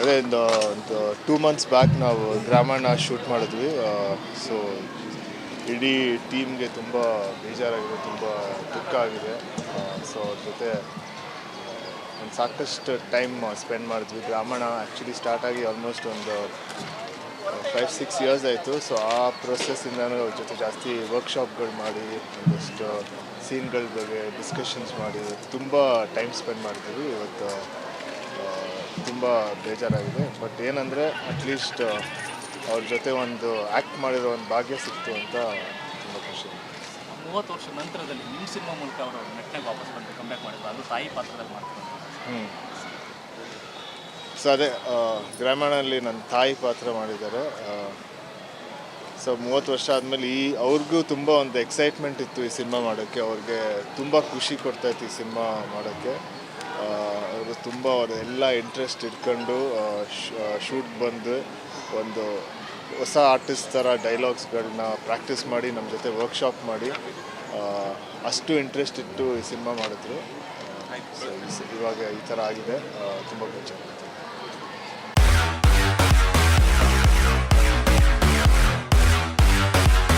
ಅದೇ, ಒಂದು ಒಂದು ಟೂ ಮಂತ್ಸ್ ಬ್ಯಾಕ್ ನಾವು ಗ್ರಾಮಣ್ಣ ಶೂಟ್ ಮಾಡಿದ್ವಿ. ಸೊ ಇಡೀ ಟೀಮ್ಗೆ ತುಂಬ ಬೇಜಾರಾಗಿದೆ, ತುಂಬ ದುಃಖ ಆಗಿದೆ. ಸೊ ಅವ್ರ ಜೊತೆ ಒಂದು ಸಾಕಷ್ಟು ಟೈಮ್ ಸ್ಪೆಂಡ್ ಮಾಡಿದ್ವಿ. ಗ್ರಾಮಣ ಆ್ಯಕ್ಚುಲಿ ಸ್ಟಾರ್ಟ್ ಆಗಿ ಆಲ್ಮೋಸ್ಟ್ ಒಂದು ಫೈವ್ ಸಿಕ್ಸ್ ಇಯರ್ಸ್ ಆಯಿತು. ಸೊ ಆ ಪ್ರೊಸೆಸ್ಸಿಂದ ಅವ್ರ ಜೊತೆ ಜಾಸ್ತಿ ವರ್ಕ್ಶಾಪ್ಗಳು ಮಾಡಿ, ಒಂದಷ್ಟು ಸೀನ್ಗಳ ಬಗ್ಗೆ ಡಿಸ್ಕಷನ್ಸ್ ಮಾಡಿ, ತುಂಬ ಟೈಮ್ ಸ್ಪೆಂಡ್ ಮಾಡಿದ್ವಿ. ಇವತ್ತು ತುಂಬ ಬೇಜಾರಾಗಿದೆ. ಬಟ್ ಏನಂದರೆ ಅಟ್ಲೀಸ್ಟ್ ಅವ್ರ ಜೊತೆ ಒಂದು ಆ್ಯಕ್ಟ್ ಮಾಡಿರೋ ಒಂದು ಭಾಗ್ಯ ಸಿಕ್ತು ಅಂತ ತುಂಬ ಖುಷಿ. ಮೂವತ್ತು ವರ್ಷ ನಂತರದಲ್ಲಿ ನಿಮ್ಮ ಸಿನಿಮಾ ಮೂಲಕ ಅವರು ನೆಟ್ನಾಗ ವಾಪಸ್ ಬಂದು ಕಂಬ್ಯಾಕ್ ಮಾಡಿದ್ರು. ಅದು ತಾಯಿ ಪಾತ್ರದಲ್ಲಿ ಮಾಡ್ತಾರೆ ಹ್ಞೂ ಸೊ ಅದೇ ಗ್ರಾಮೀಣಲ್ಲಿ ನನ್ನ ತಾಯಿ ಪಾತ್ರ ಮಾಡಿದ್ದಾರೆ. ಸೊ ಮೂವತ್ತು ವರ್ಷ ಆದಮೇಲೆ ಈ ಅವ್ರಿಗೂ ತುಂಬ ಒಂದು ಎಕ್ಸೈಟ್ಮೆಂಟ್ ಇತ್ತು ಈ ಸಿನಿಮಾ ಮಾಡೋಕ್ಕೆ. ಅವ್ರಿಗೆ ತುಂಬ ಖುಷಿ ಕೊಡ್ತಾಯಿತ್ತು ಈ ಸಿನಿಮಾ ಮಾಡೋಕ್ಕೆ. ಅವರು ತುಂಬ ಅವರೆಲ್ಲ ಇಂಟ್ರೆಸ್ಟ್ ಇಟ್ಕೊಂಡು ಶೂಟ್ ಬಂದು ಒಂದು ಹೊಸ ಆರ್ಟಿಸ್ಟ್ ಥರ ಡೈಲಾಗ್ಸ್ಗಳನ್ನ ಪ್ರಾಕ್ಟೀಸ್ ಮಾಡಿ ನಮ್ಮ ಜೊತೆ ವರ್ಕ್ಶಾಪ್ ಮಾಡಿ ಅಷ್ಟು ಇಂಟ್ರೆಸ್ಟ್ ಇಟ್ಟು ಈ ಸಿನಿಮಾ ಮಾಡಿದ್ರು. ಇವಾಗ ಈ ಥರ ಆಗಿದೆ. ತುಂಬ ಬೇಜಾರು